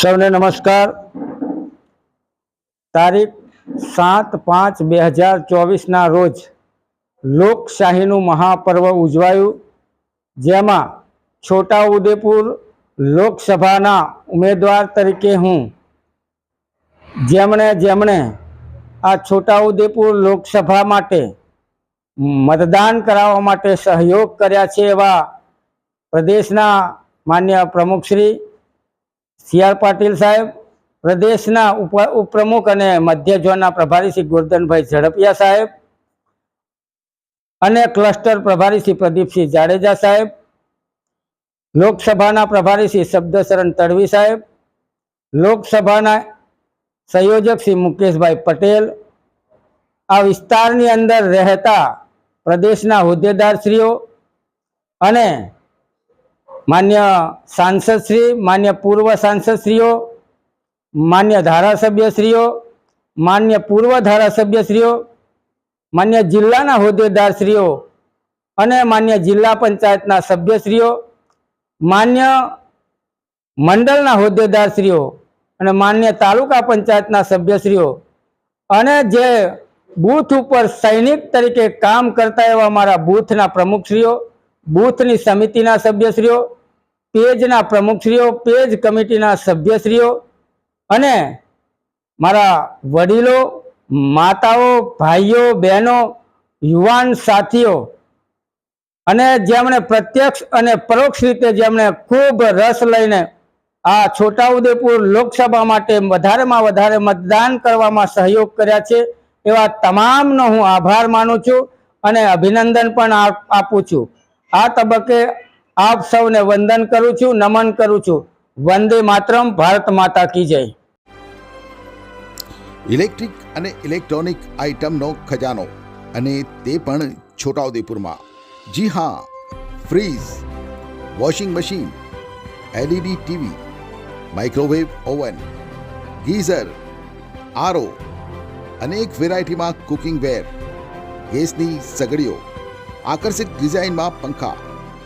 સૌને નમસ્કાર. તારીખ સાત પાંચ બે હજાર ચોવીસના રોજ લોકશાહીનું મહાપર્વ ઉજવાયું, જેમાં છોટાઉદેપુર લોકસભાના ઉમેદવાર તરીકે હું, જેમણે જેમણે આ છોટાઉદેપુર લોકસભા માટે મતદાન કરાવવા માટે સહયોગ કર્યા છે એવા પ્રદેશના માન્ય પ્રમુખશ્રી સી આર પાટીલ સાહેબ, પ્રદેશના ઉપ, ઉપપ્રમુખ અને મધ્ય ઝોનના પ્રભારી શ્રી ગોરધનભાઈ ઝડપિયા સાહેબ અને ક્લસ્ટર પ્રભારી શ્રી પ્રદીપસિંહ જાડેજા સાહેબ, લોકસભાના પ્રભારી શ્રી શબ્દશરણ તડવી સાહેબ, લોકસભાના સંયોજક શ્રી મુકેશભાઈ પટેલ, આ વિસ્તારની અંદર રહેતા પ્રદેશના હોદ્દેદારશ્રીઓ અને માન્ય સાંસદશ્રી માન્ય પૂર્વ સાંસદશ્રીઓ માન્ય ધારાસભ્યશ્રીઓ માન્ય પૂર્વ ધારાસભ્યશ્રીઓ માન્ય જિલ્લાના હોદ્દેદારશ્રીઓ અને માન્ય જિલ્લા પંચાયતના સભ્યશ્રીઓ માન્ય મંડળના હોદ્દેદારશ્રીઓ અને માન્ય તાલુકા પંચાયતના સભ્યશ્રીઓ અને જે બૂથ ઉપર સૈનિક તરીકે કામ કરતા એવા મારા બૂથના પ્રમુખશ્રીઓ બૂથની સમિતિના સભ્યશ્રીઓ પેજના પ્રમુખશ્રીઓ, પેજ કમિટીના સભ્યશ્રીઓ અને મારા વડીલો, માતાઓ, ભાઈઓ, બહેનો, યુવાન સાથીઓ અને જેમણે પ્રત્યક્ષ અને પરોક્ષ રીતે જેમણે ખૂબ રસ લઈને આ છોટાઉદેપુર લોકસભા માટે વધારેમાં વધારે મતદાન કરવામાં સહયોગ કર્યા છે, એવા તમામનો હું આભાર માનું છું અને અભિનંદન પણ આપ- છું. આ તબક્કે આપ સૌને વંદન કરું છું, નમન કરું છું. વંદે માતરમ, ભારત માતા કી જય. ઇલેક્ટ્રિક અને ઇલેક્ટ્રોનિક આઇટમનો ખજાનો અને તે પણ છોટાઉદેપુરમાં. જી હા, fridge, washing machine, LED TV, microwave oven, geyser, RO અનેક વેરાયટીમાં કુકિંગ વેર, ગેસની સગડીઓ આકર્ષક ડિઝાઇનમાં પંખા